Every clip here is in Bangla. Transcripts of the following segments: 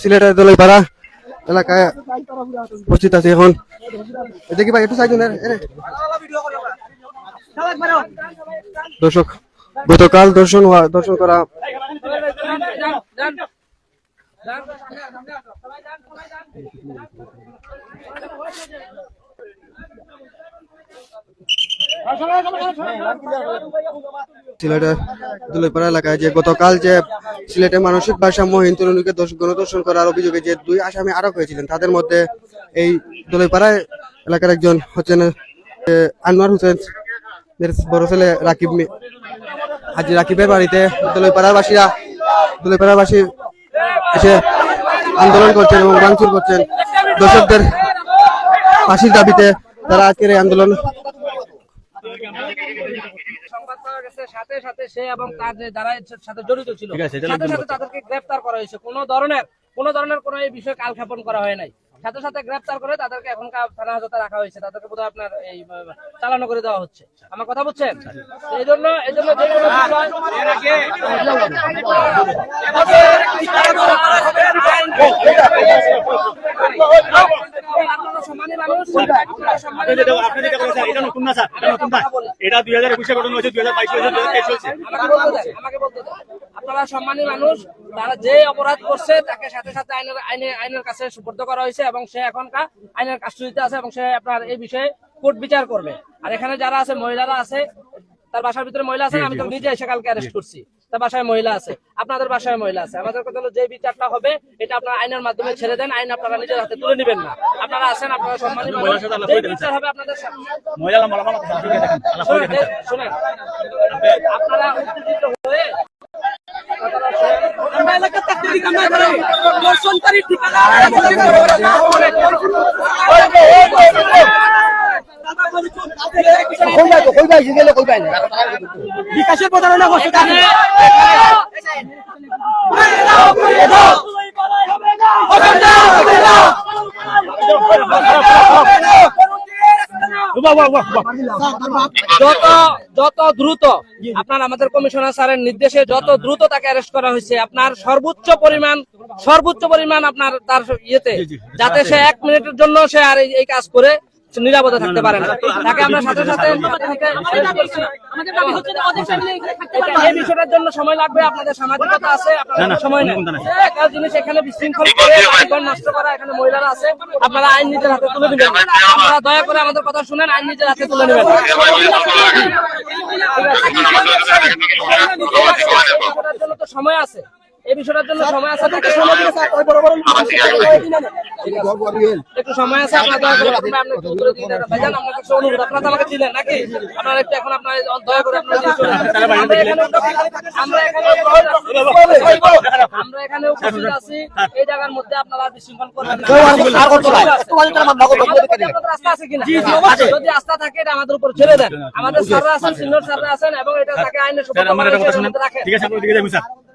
সিলেটের দলাইপাড়া এলাকায় উপস্থিত আছে এখন। দেখি ভাই একটু সাইড দর্শক, গতকাল দর্শন দর্শন করা সিলেটের দুলাইপাড়া এলাকায় যে গতকাল যে সিলেটে মানসিক ভারসাম্যহীন তরুণীকে গণদর্শন করার অভিযোগে যে দুই আসামি আটক হয়েছিলেন, তাদের মধ্যে এই দুলাইপাড়া এলাকার একজন হচ্ছেন আনোয়ার হোসেন বড় ছেলে রাকিব হাজি রাকিবের বাড়িতে দুলাইপাড়ার বাসীরা দুলাইপাড়ার এসে আন্দোলন করছেন এবং ভাঙচুর করছেন। দর্শকদের ফাঁসির দাবিতে তারা আজকের এই আন্দোলন সংবাদ পাওয়া গেছে সাথে সাথে সে এবং তার যে যারা সাথে জড়িত ছিল। সাথে সাথে তাদেরকে গ্রেফতার করা হয়েছে। কোনো ধরনের কোনো ধরনের কোনো এই বিষয়ে কালক্ষেপণ করা হয় নাই। সাথে সাথে গ্রেফতার করে তাদেরকে এখনকার থানা হাজতে রাখা হয়েছে। তাদেরকে বোধহয় আপনার এই চালানো করে দেওয়া হচ্ছে। আমার কথা বুঝছেন? এই জন্য এই জন্য। এটা দুই হাজার একুশে ঘটনা হয়েছে দুই হাজার বাইশ হয়েছে দুই হাজার তেইশ হয়েছে। আমাকে বলতে আপনারা সম্মানী মানুষ তারা যে অপরাধ করছে তাকে সাথে সাথে আইনের আইনে আইনের কাছে সুপর্দ করা হয়েছে এবং সে এখনকার আইনের কাস্টডিতে আছে এবং সে আপনার এই বিষয়ে কোর্ট বিচার করবে। আর এখানে যারা আছে মহিলারা আছে তার বাসার ভিতরে মহিলা আছে আমি তো নিজে এসে কালকে অ্যারেস্ট করছি। তার বাসায় মহিলা আছে আপনাদের বাসায় মহিলা আছে। আমাদের কথা হলো যে বিচারটা হবে এটা আপনারা আইনের মাধ্যমে ছেড়ে দেন আইন আপনারা নিজের হাতে তুলে নেবেন না। আপনারা আছেন আপনারা সম্মানী মানুষ। যে বিচার হবে আপনাদের শোনেন, আপনারা উত্তেজিত হয়ে দর্শনকারী ঠিকানা। বিকাশের প্রতারণা করছে তাহলে যত যত দ্রুত আপনার আমাদের কমিশনার স্যারের নির্দেশে যত দ্রুত তাকে অ্যারেস্ট করা হয়েছে আপনার সর্বোচ্চ পরিমাণ সর্বোচ্চ পরিমাণ আপনার তার ইয়েতে যাতে সে এক মিনিটের জন্য সে আর এই- কাজ করে। নিরাপদে থাকতে পারে না। তাকে আমরা সাথে সাথে এই বিষয়টার জন্য সময় লাগবে আপনাদের সামাজিকতা আছে আপনাদের সময় নেই। একটা জিনিস এখানে বিশৃঙ্খল করে নষ্ট করা এখানে মহিলারা আছে আপনারা আইন নিজের হাতে তুলে নেবেন আপনারা দয়া করে আমাদের কথা শুনেন আইন নিজের হাতে তুলে নেবেন। জন্য তো সময় আছে। এই বিষয়টার জন্য সময় আছে তাকে সময় দিয়ে স্যার, ওই বড় বড় একটু সময় আছে আপনারা দয়া করে আপনারা আপনি একটু উত্তরে দিন। ভাইজান কাছে অনুরোধ আপনারা আমাকে চিনেন নাকি? আপনারা একটু এখন আপনারা দয়া করে আপনারা দিয়ে চলে যান। আমরা এখানে আমরা এখানে আমরা এখানে উপস্থিত আছি। এই জায়গার মধ্যে আপনারা বিশৃঙ্খল করবেন না। আপনাদের রাস্তা আছে কিনা? যদি আস্থা থাকে এটা আমাদের উপর ছেড়ে দেন। আমাদের স্যাররা আছেন সিনিয়র স্যাররা আছেন এবং এটা তাকে আইনের একটা মধ্যে রাখেন। ঠিক আছে আপনি ওদিকে যাবেন স্যার। একটু একটু একটু ঠিক আছে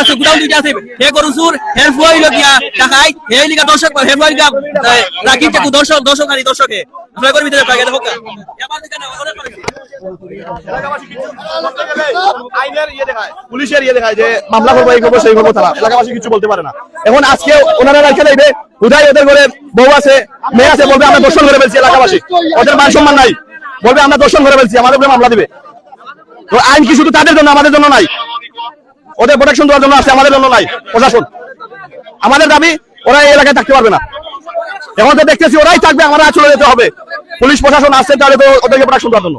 আছে আছে। হে ফুয়াই লগিয়া হে লিগা দর্শক, হে ফুয়াই দর্শক, দর্শকে আপনারা করবি ভিতরে পাগে দেখো এবার করে আইনের ইয়ে পুলিশের ইয়ে দেখায় যে মামলা করব, এই করব, সেই করব, তারা। এলাকাবাসী কিছু বলতে পারে না। এখন আজকে ওনারা রাখে লাইবে উদাই ওদের ঘরে বউ আছে, মেয়ে আছে, বলবে আমরা দর্শন করে ফেলছি এলাকাবাসী। ওদের মান সম্মান নাই। বলবে আমরা দর্শন করে ফেলছি, আমাদের উপরে মামলা দিবে। তো আইন কি শুধু তাদের জন্য আমাদের জন্য নাই? ওদের প্রোটেকশন দেওয়ার জন্য আছে আমাদের জন্য নাই প্রশাসন। আমাদের দাবি ওরা এই এলাকায় থাকতে পারবে না। এখন তো দেখতেছি ওরাই থাকবে আমরা চলে যেতে হবে। পুলিশ প্রশাসন আসছে তাহলে তো ওদেরকে প্রোটেকশন দেওয়ার জন্য।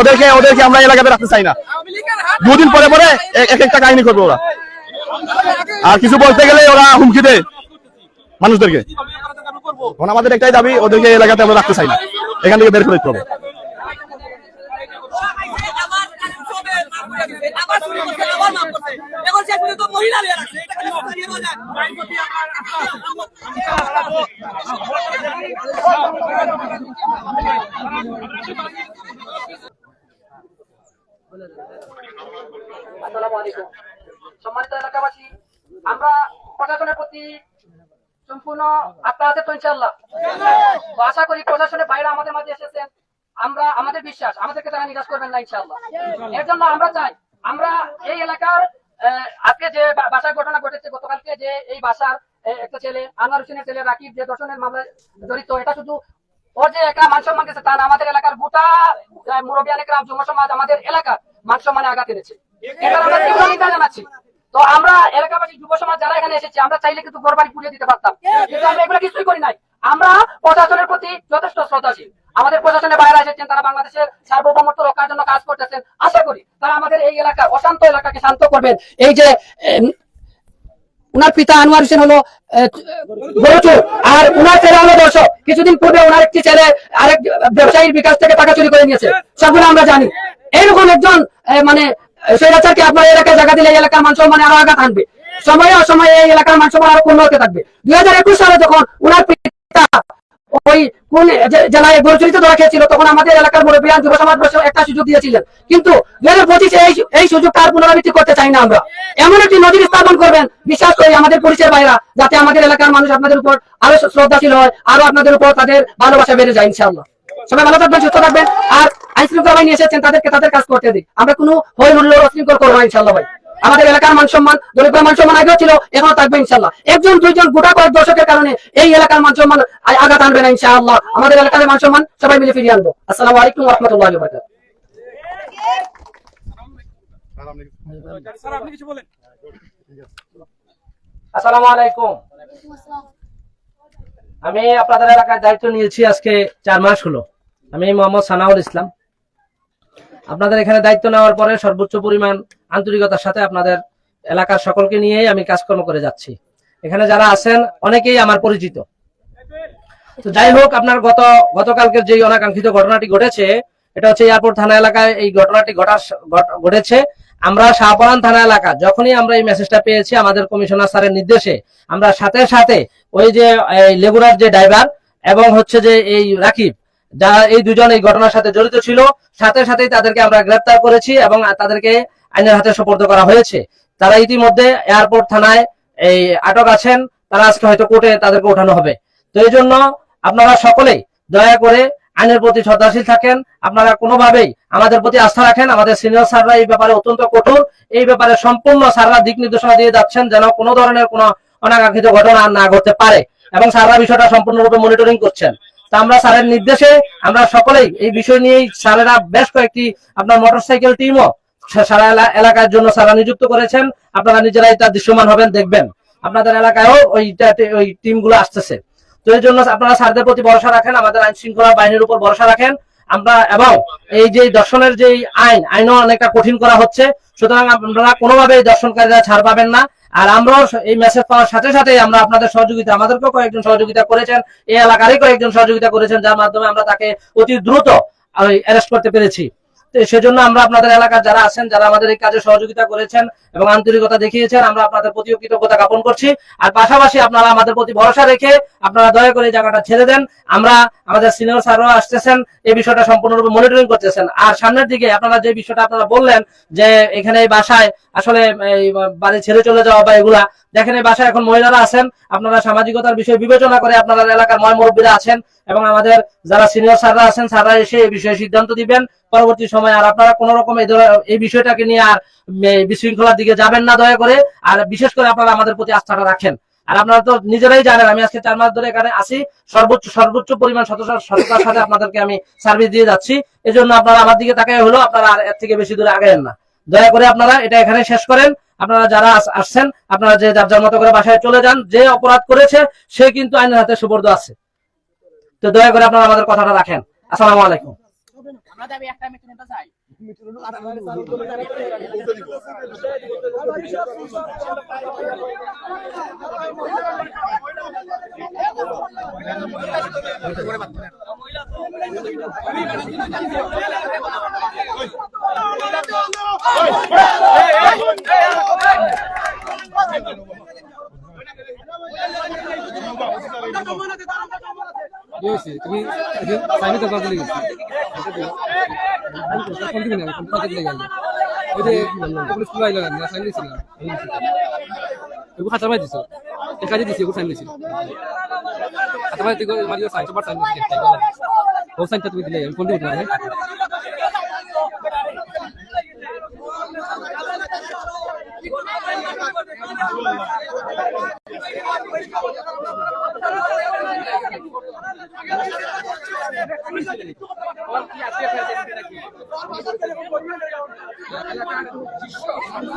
ওদেরকে ওদেরকে আমরা এলাকাতে রাখতে চাই না। দুদিন পরে পরে এক একটা কাহিনী করবে ওরা। আর কিছু বলতে গেলে ওরা হুমকি দেয় মানুষদেরকে। এখন আমাদের একটাই দাবি ওদেরকে এলাকাতে আমরা রাখতে চাই না। এখান থেকে বের করে দিতে হবে। করছে। এখন মহিলা লিয়ে রাখছে। এটা এলাকাবাসী, আমরা প্রশাসনের প্রতি সম্পূর্ণ আশা করি প্রশাসনের বাইরে আমাদের মাঝে এসেছেন। আমরা, আমাদের বিশ্বাস, আমাদেরকে তারা নিরাশ করবেন না ইনশাল্লাহ এর জন্য আমরা চাই আমরা এই এলাকার আজকে যে বাসার ঘটনা ঘটেছে গতকালকে যে এই বাসার একটা ছেলে আনোয়ার হোসেনের ছেলে রাকিব যে দর্শনের মামলায় জড়িত এটা শুধু ওর যে একটা মান সম্মান দিয়েছে তা না আমাদের এলাকার গোটা মুরবিয়ান গ্রাম যুব সমাজ আমাদের এলাকার মান সম্মানে আঘাত এনেছে। এটার আমরা তীব্র নিন্দা জানাচ্ছি। তো আমরা এলাকাবাসী, যুব সমাজ যারা এখানে এসেছি, আমরা চাইলে কিন্তু ঘর পুড়িয়ে দিতে পারতাম। কিন্তু আমরা এগুলো কিছুই করি নাই। আমরা প্রশাসনের প্রতি যথেষ্ট শ্রদ্ধাশীল। আমাদের প্রশাসনের বাইরে এসেছেন, তারা বাংলাদেশের সার্বভৌমত্ব রক্ষার জন্য কাজ করতেছেন। আশা করি তারা আমাদের এই এলাকা অশান্ত এলাকাকে শান্ত করবেন। এই যে উনার পিতা আনোয়ার হোসেন হলো আর উনার ছেলে হলো দর্শক। কিছুদিন পূর্বে উনার একটি ছেলে আরেক ব্যবসায়ীর বিকাশ থেকে টাকা চুরি করে নিয়েছে। সবগুলো আমরা জানি। এইরকম একজন মানে স্বৈরাচারকে আপনার এলাকায় জায়গা দিলে এলাকার মান সম্মানে আরও আঘাত আনবে। সময়ে অসময়ে এই এলাকার মান সম্মান আরও পূর্ণ হতে থাকবে। দুই হাজার একুশ সালে যখন উনার পিতা ওই কোন জেলায় গরুচরিত ধরা খেয়েছিল, তখন আমাদের এলাকার মুরব্বিয়ান যুব সমাজ বসে একটা সুযোগ দিয়েছিলেন। কিন্তু দুই হাজার পঁচিশে এই এই সুযোগ তার পুনরাবৃত্তি করতে চাই না আমরা। এমন একটি নজির স্থাপন করবেন, বিশ্বাস করি আমাদের পুলিশের বাইরা যাতে আমাদের এলাকার মানুষ আপনাদের উপর আরও শ্রদ্ধাশীল হয়, আরও আপনাদের উপর তাদের ভালোবাসা বেড়ে যায়, ইনশাআল্লাহ। সবাই ভালো থাকবেন, সুস্থ থাকবেন। আর আইন শৃঙ্খলা বাহিনী এসেছেন তাদেরকে তাদের কাজ করতে দিই আমরা কোনো হই হুল্লোড় অশৃঙ্খল করব না, ইনশাআল্লাহ ভাই। আমাদের এলাকার মান সম্মান দলিতের মান সম্মান আগেও ছিল, এখনও থাকবে ইনশাল্লাহ একজন, দুইজন, গোটা কয়েক দর্শকের কারণে এই এলাকার মান সম্মান আঘাত আনবে না, ইনশাআল্লাহ। আমাদের এলাকার মান সম্মান সবাই মিলে ফিরিয়ে আনব। আসসালামু আলাইকুম রহমতুল্লাহ আসসালামু আলাইকুম। আমি আপনাদের এলাকায় দায়িত্ব নিয়েছি আজকে চার মাস হলো। আমি মোহাম্মদ সানাউল ইসলাম। আপনাদের এখানে দায়িত্ব নেওয়ার পরে সর্বোচ্চ পরিমাণ আন্তরিকতার সাথে আপনাদের এলাকার সকলকে নিয়েই আমি কাজকর্ম করে যাচ্ছি। এখানে যারা আছেন, অনেকেই আমার পরিচিত। তো যাই হোক, আপনার গত, গতকালকের যে অনাকাঙ্ক্ষিত ঘটনাটি ঘটেছে, এটা হচ্ছে এয়ারপোর্ট থানা এলাকায় এই ঘটনাটি ঘটার ঘটেছে। আমরা শাহপরান থানা এলাকা, যখনই আমরা এই মেসেজটা পেয়েছি, আমাদের কমিশনার স্যারের নির্দেশে, আমরা সাথে সাথে ওই যে, এই লেগুনার যে ড্রাইভার এবং হচ্ছে যে এই রাকিব যারা এই দুজন এই ঘটনার সাথে জড়িত ছিল, সাথে সাথেই তাদেরকে আমরা গ্রেপ্তার করেছি এবং তাদেরকে আইনের হাতে সোপর্দ করা হয়েছে। তারা ইতিমধ্যে এয়ারপোর্ট থানায় এই আটক আছেন, তারা আজকে হয়তো কোর্টে তাদেরকে ওঠানো হবে। তো এই জন্য আপনারা সকলেই দয়া করে আইনের প্রতি শ্রদ্ধাশীল থাকেন। আপনারা কোনোভাবেই আমাদের প্রতি আস্থা রাখেন। আমাদের সিনিয়র স্যাররা এই ব্যাপারে অত্যন্ত কঠোর। এই ব্যাপারে সম্পূর্ণ স্যাররা দিক নির্দেশনা দিয়ে যাচ্ছেন যেন কোনো ধরনের কোনো অনাকাঙ্ক্ষিত ঘটনা না ঘটতে পারে এবং স্যাররা বিষয়টা সম্পূর্ণরূপে মনিটরিং করছেন। তা আমরা স্যারের নির্দেশে আমরা সকলেই এই বিষয় নিয়েই স্যারেরা বেশ কয়েকটি আপনার মোটরসাইকেল টিমও সারা এলাকার জন্য স্যাররা নিযুক্ত করেছেন। আপনারা নিজেরাই তার দৃশ্যমান হবেন, দেখবেন। আপনাদের এলাকায়ও ওই ওই টিমগুলো আসতেছে। তো এই জন্য আপনারা স্যারদের প্রতি ভরসা রাখেন, আমাদের আইন শৃঙ্খলা বাহিনীর উপর ভরসা রাখেন। আমরা এবং এই যে দর্শনের যে আইন, আইনও অনেকটা কঠিন করা হচ্ছে। সুতরাং আপনারা কোনোভাবেই দর্শনকারীরা ছাড় পাবেন না। আর আমরাও এই মেসেজ পাওয়ার সাথে সাথে আমরা আপনাদের সহযোগিতা, আমাদেরকেও কয়েকজন সহযোগিতা করেছেন। এই এলাকারই কয়েকজন সহযোগিতা করেছেন, যার মাধ্যমে আমরা তাকে অতি দ্রুত অ্যারেস্ট করতে পেরেছি। সেজন্য আমরা আপনাদের এলাকার যারা আছেন, যারা আমাদের এই কাজে সহযোগিতা করেছেন এবং আন্তরিকতা দেখিয়েছেন, আমরা আপনাদের প্রতি কৃতজ্ঞতা জ্ঞাপন করছি। আর পাশাপাশি আপনারা আমাদের প্রতি ভরসা রেখে আপনারা দয়া করে জায়গাটা ছেড়ে দেন। আমরা আমাদের সিনিয়র স্যারও আসতেছেন, এই বিষয়টা সম্পূর্ণরূপে মনিটরিং করতেছেন। আর সামনের দিকে আপনারা যে বিষয়টা আপনারা বললেন যে এখানে এই বাসায় আসলে বাড়ি ছেড়ে চলে যাওয়া বা এগুলা, দেখেন এই বাসায় এখন মহিলারা আছেন, আপনারা সামাজিকতার বিষয় বিবেচনা করে আপনারা এলাকার ময় মুরব্বীরা আছেন এবং আমাদের যারা সিনিয়র স্যাররা আছেন, স্যাররা এসে এই বিষয়ে সিদ্ধান্ত দিবেন। পরবর্তী সময় আর আপনারা কোন রকম এই বিষয়টাকে নিয়ে আর বিশৃঙ্খলার দিকে যাবেন না, দয়া করে। আর বিশেষ করে আপনারা আমাদের প্রতি আস্থাটা রাখেন। আর আপনারা তো নিজেরাই জানেন, আমি আজকে চার মাস ধরে এখানে আসি সর্বোচ্চ সর্বোচ্চ পরিমাণ সততার সাথে আপনাদেরকে আমি সার্ভিস দিয়ে যাচ্ছি। এই জন্য আপনারা আমার দিকে তাকাই হলো আপনারা আর এর থেকে বেশি দূরে আগায়েন না। দয়া করে আপনারা এটা এখানে শেষ করেন। আপনারা যারা আসছেন, আপনারা যে যার যার মতো করে বাসায় চলে যান, যে অপরাধ করেছে, সে কিন্তু আইনের হাতে সুবর্দ আছে। তো দয়া করে আপনারা আমাদের কথাটা রাখেন। আসসালামু আলাইকুম। আমরা দাবি একটা মিটুনটা চাই মিটুনটা আর তুমি সাইনি তো কাজে লেগেছি। কোন দিকে না কোন কাজে লেগে গেল। ওই যে, পুলিশ পুলাই লাগান না সাইনি ছিল তুমি খাতা মাই দিছো? এক কাজে দিছি সাইনি ছিল খাতা মাই তুই মারিও দিলে কোন দিকে না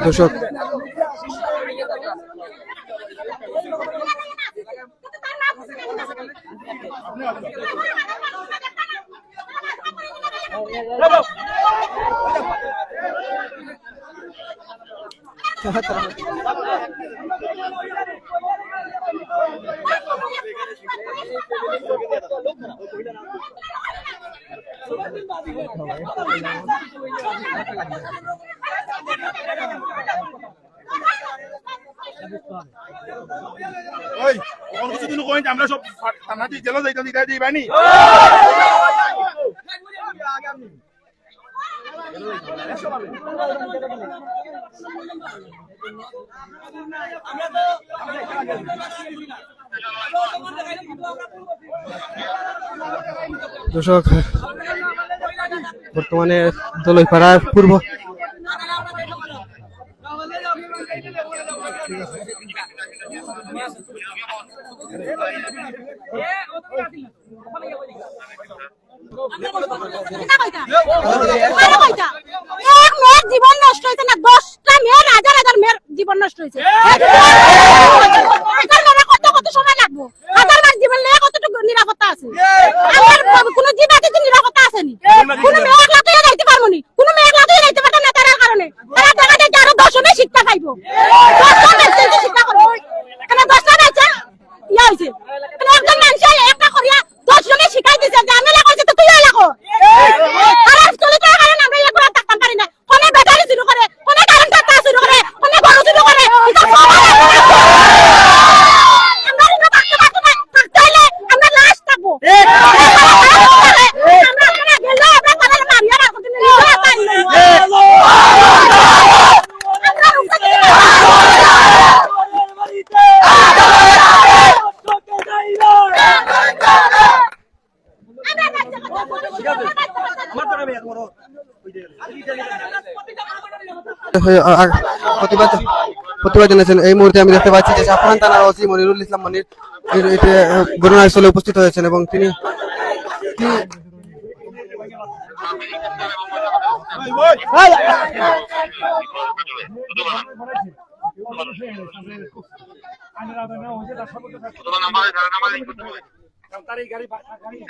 দর্শক ওই কোন কিছু দিন কইন আমরা সব যাইতাম দর্শক বর্তমানে দলইপাড়ার পূর্ব। এক মেয়ের জীবন নষ্ট হয়েছে না দশটা মেয়ের হাজার হাজার মেয়ের জীবন নষ্ট হয়েছে হাজার মেয়ের কত কত সময় লাগবো হাজার মাস জীবন নিয়ে কতটুকু নিরাপত্তা আছে আমার কোনো জীব আছে যে নিরাপত্তা আসেনি কোনো মেয়ে একলা তুই যাইতে পারব নি কোনো মেয়ে একলা তুই যাইতে পারতাম না তার কারণে তারা দেখা যায় যে আরও দশজনে শিক্ষা পাইবো দশটা বেচতে শিক্ষা করব কেন দশটা বেচা ইয়া হয়েছে কেন একজন মানুষ একটা করিয়া দশজনে শিখাই দিছে যে আমি লাগো তো তুই লাগো আর চলে তো কারণ আমরা এগুলো থাকতাম পারি না কোনে ব্যাটারি শুরু করে কোনে কারেন্ট থাকতে শুরু করে কোনে গরু শুরু করে এটা সব আমরা এটা থাকতে পারব না থাকতে হলে আমরা লাশ থাকব আমরা আমরা গেলে আমরা তাদের মারিয়া রাখতে নিয়ে পারি আমরা উপরে হয়ে- আ- আ- প্রতিবাদ প্রতিবাদ জানিয়েছেন। এই মুহূর্তে আমি দেখতে পাচ্ছি যে সাফরান থানার ওসি মনিরুল ইসলাম মনির এ- এতে আহ, ঘটনাস্থলে উপস্থিত হয়েছেন এবং তিনি তিনি-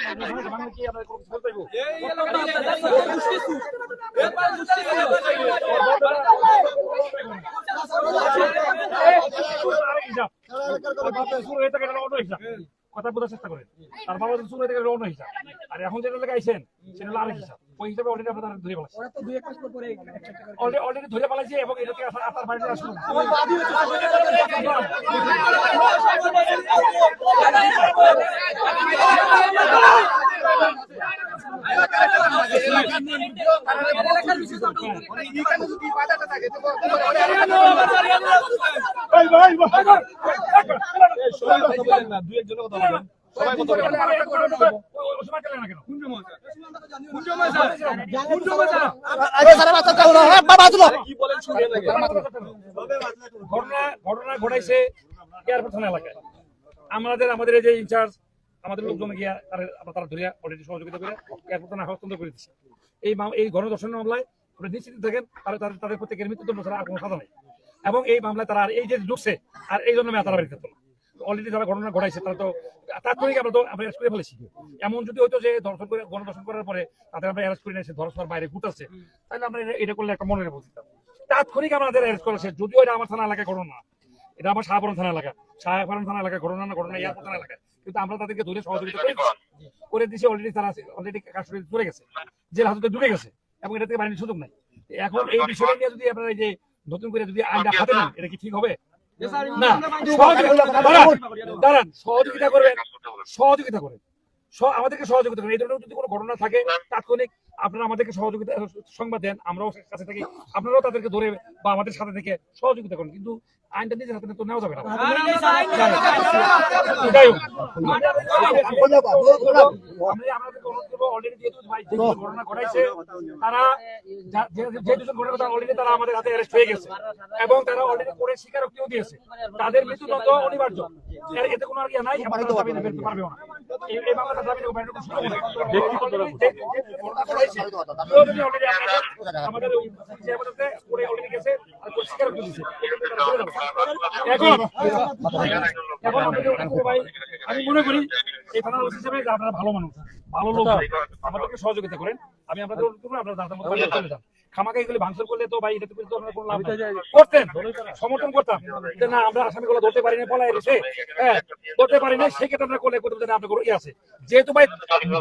কথা বোঝার চেষ্টা করেন তার বাবা শুরু হয়ে থেকে অন্য হিসাব আর এখন যেটা লেগে আইসেন সেটা আরেক হিসাব ওই হিসাবে অলরেডি আপনারা ধরে পালাচ্ছেন অলরেডি ধরে পালাইছে এবং এটাকে আপনার বাড়িতে আসুন দুই একজনের কথা বলেন। না ঘটনা ঘটনা ঘটাইছে এলাকায় আমাদের আমাদের এই যে ইনচার্জ আমাদের লোকজন গিয়া তারা ধরিয়া অলরেডি সহযোগিতা করে এয়ারপোর্ট থানা হস্তান্তর করে দিচ্ছে এই এই গণধর্ষণ মামলায় নিশ্চিত থাকেন তারা তাদের তাদের প্রত্যেকের মৃত্যুদণ্ড ছাড়া আর কোনো সাজা নেই। এবং এই মামলায় তারা আর এই যে ঢুকছে আর এই জন্য তারা বেরিয়ে থাকতো অলরেডি যারা ঘটনা ঘটাইছে তারা তো তাৎক্ষণিক আমরা তো আমরা অ্যারেস্ট করে ফেলেছি। এমন যদি হয়তো যে ধর্ষণ করে গণধর্ষণ করার পরে তাদের আমরা অ্যারেস্ট করে নিয়েছি ধর্ষণের বাইরে ঘুরতেছে তাহলে আমরা এটা- করলে একটা মনে রেখে দিতাম তাৎক্ষণিক আমাদের অ্যারেস্ট করেছে যদিও এটা আমার থানা এলাকায় ঘটনা এটা আমার শাহপুরম থানা এলাকা। শাহপুরম থানা এলাকায় ঘটনা না ঘটনা এয়ারপোর্ট থানা এলাকায়। কিন্তু আমরা তাদেরকে ধরে সহযোগিতা করে দিচ্ছি। করে দিয়েছি অলরেডি তারা অলরেডি কাশ্মীর চলে গেছে। জেল হাজতে ঢুকে গেছে এবং এটা থেকে বাড়ির সুযোগ নাই। এখন এই বিষয়টা নিয়ে যদি আপনারা এই যে নতুন করে যদি আইনটা হাতে নেন এটা কি ঠিক হবে? না সহযোগিতা দাঁড়ান, দাঁড়ান সহযোগিতা করবেন সহযোগিতা করেন আমাদেরকে সহযোগিতা করেন এই ধরনের যদি কোনো ঘটনা থাকে তাৎক্ষণিক আপনারা আমাদেরকে সহযোগিতা সংবাদ দেন আমরাও কাছে থাকি। আপনারাও তাদেরকে ধরে বা আমাদের সাথে থেকে সহযোগিতা করেন। কিন্তু আইনটা নিজের হাতে তো নেওয়া যাবে না যাই হোক, তারা যা- দুজন ঘটনা তারা আমাদের হাতে arrest হয়ে গেছে। এবং তারা অলরেডি করে স্বীকারোক্তিও দিয়েছে তাদের মৃত্যুদণ্ড অনিবার্য এতে কোনো আর ইয়ে নাই এবং তারা জামিনে বেরোতে পারবেও না এই- এই মামলাটা জামিনে বেরোতে কোনো আমাদের- গেছে, আর স্বীকারোক্তি দিয়েছে। আমি মনে করি এই থানার ওসি হিসেবে আপনারা ভালো মানুষ ভালো লোক আমাদেরকে সহযোগিতা করেন। আমি আপনাদের আপনার দাঁড়াতে মতো চলে যান। খামাকা এগুলি ভাঙচুর করলে তো ভাই এটাতে কিন্তু আপনার কোনো লাভ করতেন সমর্থন করতাম। যে না আমরা আসামিগুলো ধরতে পারি না পলাই রয়েছে হ্যাঁ ধরতে পারি না সেক্ষেত্রে আমরা করলে করতে না আপনার ইয়ে আছে। যেহেতু ভাই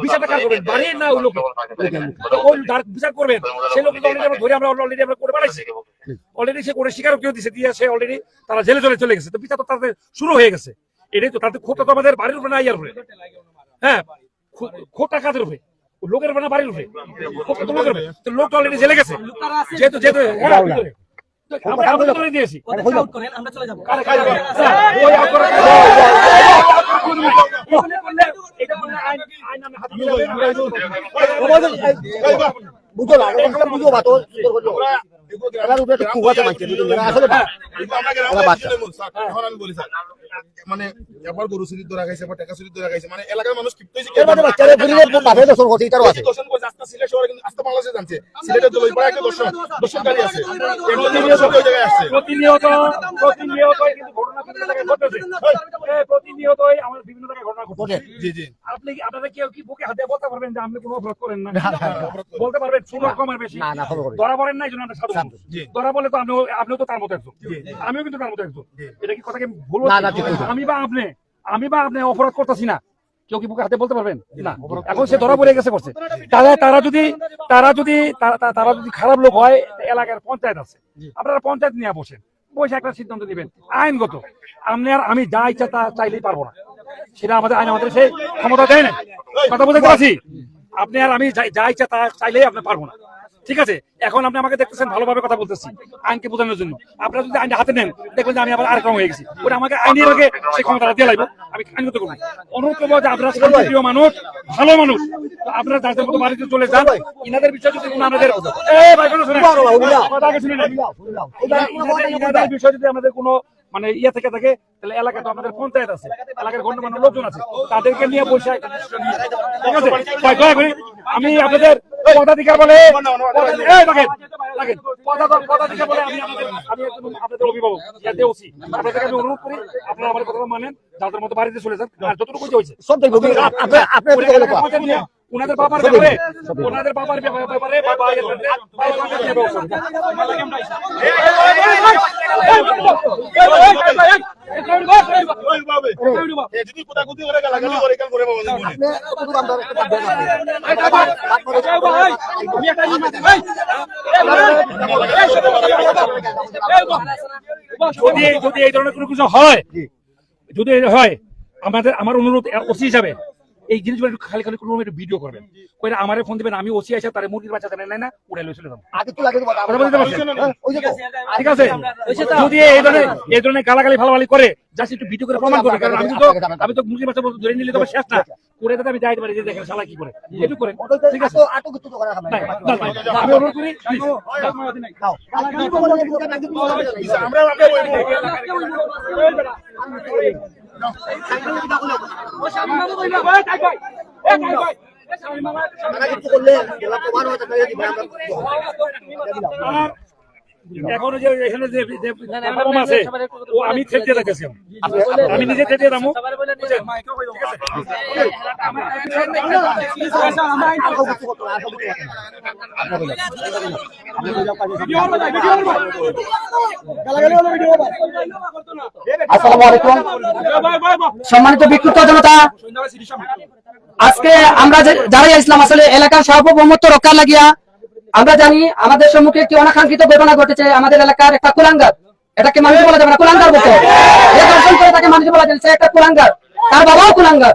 বিচারটা করবেন বাড়ির না ওই লোকে ওই বিচার করবেন? সেই লোককে অলরেডি আমরা ধরে আমরা অলরেডি আমরা করে বাড়াইছি অলরেডি সে করে স্বীকারোক্তিও দিছে দিয়ে সে অলরেডি তারা জেলে চলে চলে গেছে। তো বিচার তো তাদের শুরু হয়ে গেছে। এটাই তো তাদের ক্ষোভটা তো আমাদের বাড়ির উপরে না ইয়ার উপরে। হ্যাঁ ক্ষো- ক্ষোভটা কাদের উপরে? লোকের উপরে না বাড়ির উপরে ক্ষোভটা লোকের তো লোক অলরেডি জেলে গেছে যেহেতু যেহেতু হ্যাঁ, আমরা আমরা দিয়েছি আমরা চলে যাব। এটা আইন আইন আমি হাতে। বুঝো না বুঝো বা তো এবার উপরে খুব আছে মাইকে আসলে ওরা বাচ্চা। এখন আমি বলি স্যার মানে একবার গরু চুরি ধরা খাইছে একবার টাকা চুরি ধরা খাইছে মানে এলাকার মানুষ ক্ষিপ্ত হয়েছে এর মধ্যে বাচ্চারা ঘুরিয়ে বাপে দর্শন করছে এটারও আছে। দর্শন করছে আস্তা সিলেট শহরে কিন্তু আস্তা বাংলাদেশে জানছে। একটা দর্শন দর্শনকারী আছে। প্রতিনিয়ত প্রতিনিয়ত কিন্তু ঘটনা বিভিন্ন জায়গায় ঘটতেছে এ, প্রতিনিয়তই আমার বিভিন্ন জায়গায় ঘটনা ঘটছে। জি জি। আপনি কি আপনারা কেউ কি বুকে হাতে বলতে পারবেন যে আপনি কোনো অপরাধ করেন না? বলতে পারবেন ছোট কম বেশি। না, না, খবর করি। ধরা পড়েন না এই জন্য আমরা সাধু। ধরা পড়লে তো আপনি আপনিও তো তার মতো একজন। আমিও কিন্তু তার মতো একজন। এটা কি কথা কি ভুল না, না, বলছি? ঠিক বলছেন। আমি বা আপনি আমি বা আপনি অপরাধ করতেছি না। কেউ কি বুকে হাতে বলতে পারবেন? না। এখন সে ধরা পড়ে গেছে করছে তাহলে তারা যদি তারা যদি তারা যদি খারাপ লোক হয় এলাকার পঞ্চায়েত আছে। আপনারা পঞ্চায়েত নিয়ে বসেন। বসে একটা সিদ্ধান্ত দিবেন আইনগত। আপনি আর আমি যা ইচ্ছা তা চাইলেই পারব না। সেটা আমাদের আইন আমাদের সেই ক্ষমতা দেয় না কথা বলতে পারছি? আপনি আর আমি যা ইচ্ছা তা চাইলেই আপনি পারব না। ঠিক আছে এখন আপনি আমাকে দেখতেছেন ভালোভাবে কথা বলতেছি আইনকে বোঝানোর জন্য আপনারা যদি আইনটা হাতে নেন দেখবেন যে আমি আবার আরেক রকম হয়ে গেছি ওটা আমাকে আইনের আগে সেই ক্ষমতাটা দিয়ে লাগবে আমি আইনগত করব অনুরোধ করব যে আপনারা শান্তিপ্রিয় মানুষ ভালো মানুষ আপনারা যাদের মতো বাড়িতে চলে যান ইনাদের বিষয়ে যদি কোনো আমাদের আগে শুনে নেন। ইনাদের- ইনাদের বিষয়ে যদি আমাদের কোনো মানে ইয়ে থেকে থাকে তাহলে এলাকায় তো আমাদের পঞ্চায়েত আছে এলাকার গণ্যমান্য লোকজন আছে তাদেরকে নিয়ে বসে। ঠিক আছে? দয়া করে আমি আপনাদের পদাধিকার বলে দেখেন, আপনাদের অভিভাবক আপনাদেরকে আমি অনুরোধ করি আপনারা আমার কথা মানেন যাদের মতো বাড়িতে চলে যান আর যতটুকু হয়েছে সব দেখব ওনাদের বাবার ব্যাপারে ওনাদের বাবার ব্যাপারে যদি যদি যদি এই ধরনের কোনো কিছু হয় যদি এই হয় আমাদের আমার অনুরোধ ওসি হিসাবে এই জিনিসগুলো একটু খালি খালি কোনো একটু ভিডিও করবেন কইরা আমারে ফোন দিবেন আমি ওসি আছে তারে মুরগির বাচ্চা জানেন নাই না উড়াই লইছিল চলে যাব। আগে তো লাগে কথা বলতে পারছেন? ওই যে ঠিক আছে যদি এই ধরনের এই ধরনের গালাগালি ভালোভালি করে জাস্ট একটু ভিডিও করে প্রমাণ করবে কারণ আমি তো আমি তো মুরগির বাচ্চা ধরে নিলে তো শেষ না। করে দিতে আমি যাইতে পারি যে দেখেন শালা কি করে একটু করেন ঠিক আছে আটো কিছু তো করা হবে না, না, আমি অনুরোধ করি আমরা আমরা করলে প্রমাণ হয়ে থাকে আর এখনও যে এখানে যে প্রবলেম আছে ও আমি থেকে আমি নিজে থেকে? আসসালামু আলাইকুম সম্মানিত বিক্ষুব্ধ জনতা আজকে আমরা যারাই ইসলাম আসলে এলাকার সার্বভৌমত্ব রক্ষা লাগিয়া আমরা জানি আমাদের সম্মুখে একটি অনাকাঙ্ক্ষিত ঘটনা ঘটেছে, আমাদের এলাকার একটা কুলাঙ্গার। এটাকে মানুষ বলা যাবে না, কুলাঙ্গার বলতে তাকে মানুষ বলা সে একটা কুলাঙ্গার। তার বাবাও কুলাঙ্গার।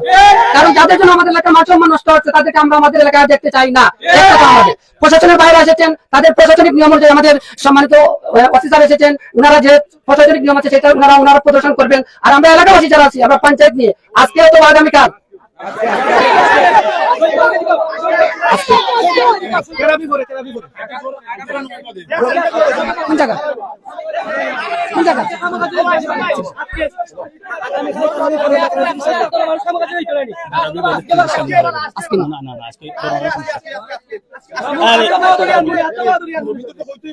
কারণ যাদের জন্য আমাদের এলাকার মান সম্মান নষ্ট হচ্ছে, তাদেরকে আমরা আমাদের এলাকায় দেখতে চাই না। আমাদের। প্রশাসনের বাইরে এসেছেন, তাদের প্রশাসনিক নিয়ম অনুযায়ী আমাদের সম্মানিত অফিসার এসেছেন। ওনারা যে প্রশাসনিক নিয়ম আছে, সেটা ওনারা ওনারা প্রদর্শন করবেন। আর আমরা এলাকাবাসী যারা আছি, আমরা পঞ্চায়েত নিয়ে আজকে তো আগামীকাল। কোন জায়গা? কোন জায়গা? আজকে না না না না আজকে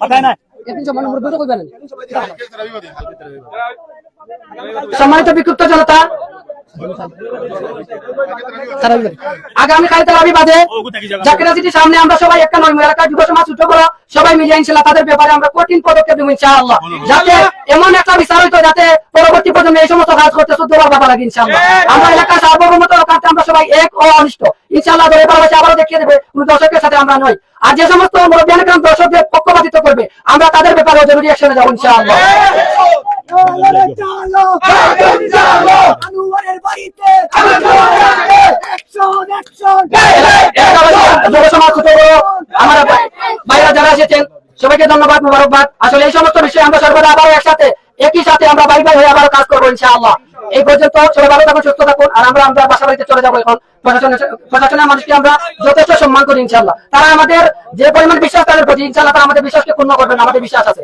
আরে না এদিন সম্মান মুরব্বী তো কইবেন। সম্মানিত বিক্ষুব্ধ জনতা জাকিরা সিটির সামনে, আমরা সবাই একটা নয় এলাকার যুব সমাজ সবাই মিলে ইনশাল্লাহ তাদের ব্যাপারে আমরা কঠিন পদক্ষেপ নেব ইনশাআল্লাহ। যাতে এমন একটা যাতে পরবর্তী প্রজন্ম এই সমস্ত কাজ করতে লাগে ইনশাআল্লাহ। আমরা এলাকার রক্ষার্থে আমরা সবাই এক ও অনিষ্ট। ইনশাআল্লাহ ধরে আবারও দেখিয়ে দেবে দর্শকের সাথে আমরা নই। আর যে সমস্ত মুরব্বিয়ান দর্শকদের পক্ষপাতিত্ব করবে, আমরা তাদের ব্যাপারে জরুরি অ্যাকশনে যাব ইনশাআল্লাহ। এসেছেন, সবাইকে ধন্যবাদ, মুবারকবাদ। আসলে এই সমস্ত বিষয়ে আমরা সর্বদা আবার একসাথে, একই সাথে আমরা ভাই ভাই হয়ে আবার কাজ করব, ইনশাআল্লাহ। এই পর্যন্ত সবাই ভালো থাকুন, সুস্থ থাকুন, আর আমরা আমরা বাসা বাড়িতে চলে যাব এখন। প্রশাসনের মানুষকে আমরা যথেষ্ট সম্মান করি, ইনশাআল্লাহ। তারা আমাদের যে পরিমাণ বিশ্বাস তাদের প্রতি, ইনশাআল্লাহ তারা আমাদের বিশ্বাসকে পূর্ণ করবেন, আমাদের বিশ্বাস আছে।